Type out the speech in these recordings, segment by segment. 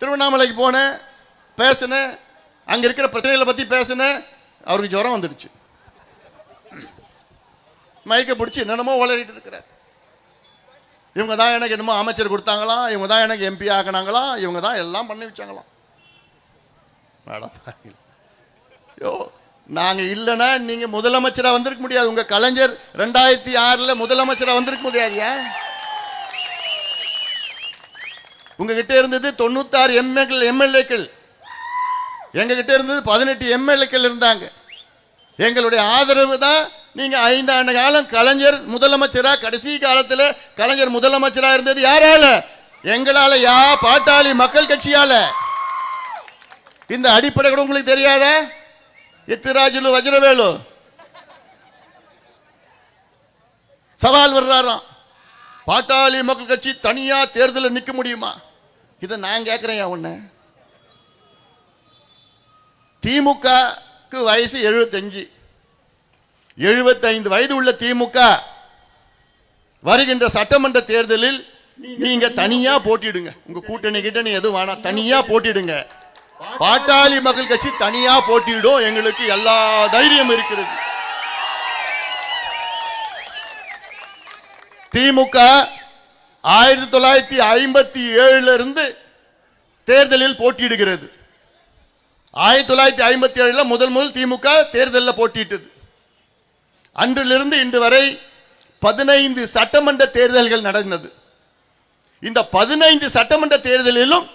திருவண்ணாமலைக்கு போனேன் பேசினேன். அங்கே இருக்கிற பிரச்சனைகளை பற்றி பேசினேன். அவருக்கு ஜுரம் வந்துடுச்சு. மயக்க பிடிச்சி என்னென்னமோ வளரிட்டு இருக்கிறார். இவங்க தான் எனக்கு என்னமோ அமைச்சர் கொடுத்தாங்களாம் இவங்க தான் எனக்கு எம்பி ஆக்கினாங்களாம் இவங்க தான் எல்லாம் பண்ணி வச்சாங்களாம். மேடம் யோ நாங்கள் இல்லைன்னா நீங்கள் முதலமைச்சராக வந்திருக்க முடியாது. உங்கள் கலைஞர் ரெண்டாயிரத்தி ஆறில் முதலமைச்சராக வந்திருக்க முடியாது ஏன்? உங்ககிட்ட இருந்தது தொண்ணூத்தாறு எம்எல் எம்எல்ஏக்கள். எங்ககிட்ட இருந்தது பதினெட்டு எம்எல்ஏக்கள் இருந்தாங்க. எங்களுடைய ஆதரவு தான் நீங்கள் ஐந்து ஆண்டு காலம் கலைஞர் முதலமைச்சராக கடைசி காலத்தில் கலைஞர் முதலமைச்சராக இருந்தது யாரால? எங்களால் யா பாட்டாளி மக்கள் கட்சியால். இந்த அடிப்படை கூட உங்களுக்கு தெரியாத? எத்திராஜுலு வஜ்ரவேலு. சவால் வர்றாராம். பாட்டாளி மக்கள் கட்சி தனியாக தேர்தலில் நிற்க முடியுமா? இதை நான் கேட்குறேன் உன்ன. திமுகக்கு வயசு எழுபத்தஞ்சு எழுபத்தைந்து வயது உள்ள திமுக வருகின்ற சட்டமன்ற தேர்தலில் நீங்க தனியா போட்டிடுங்க. உங்க கூட்டணி கிட்டணி எதுவும் வேணாம். தனியா போட்டிடுங்க. பாட்டாளி மக்கள் கட்சி தனியா போட்டியிடும். எங்களுக்கு எல்லா தைரியம் இருக்கிறது. திமுக ஆயிரத்தி தொள்ளாயிரத்தி ஐம்பத்தி ஏழுல இருந்து தேர்தலில் போட்டியிடுகிறது. ஆயிரத்தி தொள்ளாயிரத்தி ஐம்பத்தி ஏழுல முதல் முதல் திமுக தேர்தலில் போட்டியிட்டது. அன்றிலிருந்து இன்று வரை பதினைந்து சட்டமன்ற தேர்தல்கள் நடந்தது. இந்த பதினைந்து சட்டமன்ற தேர்தலிலும்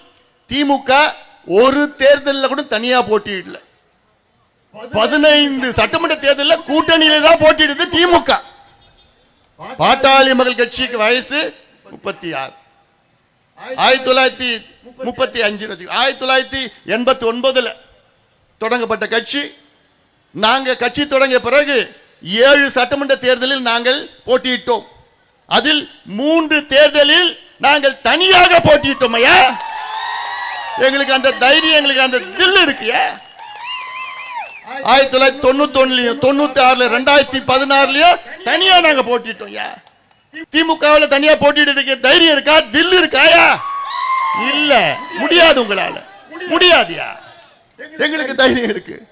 திமுக ஒரு தேர்தலில் கூட தனியா போட்டியிடல. பதினைந்து சட்டமன்ற தேர்தலில் கூட்டணியில தான் போட்டியிடுது திமுக. பாட்டாளி மக்கள் கட்சிக்கு வயசு முப்பத்தி ஆறு. ஆயிரத்தி தொள்ளாயிரத்தி முப்பத்தி அஞ்சு ஆயிரத்தி தொள்ளாயிரத்தி எண்பத்தி ஒன்பதுல தொடங்கப்பட்ட கட்சி. நாங்க கட்சி தொடங்கிய பிறகு ஏழு சட்டமன்ற தேர்தலில் நாங்கள் போட்டியிட்டோம். அதில் மூன்று தேர்தலில் நாங்கள் தனியாக போட்டியிட்டோம் ஐயா. எங்களுக்கு அந்த தைரியம் எங்களுக்கு அந்த தில் இருக்கு ஆயிரத்தி தொள்ளாயிரத்தி தொண்ணூத்தி ஒண்ணுலயும் தொண்ணூத்தி ஆறுல ரெண்டாயிரத்தி பதினாறுலயும் தனியா நாங்க போட்டிட்டோம் ஐயா. திமுகவுல தனியா போட்டிட்டு இருக்க தைரியம் இருக்கா? தில் இருக்காயா? இல்ல. முடியாது உங்களால. முடியாதியா? எங்களுக்கு தைரியம் இருக்கு.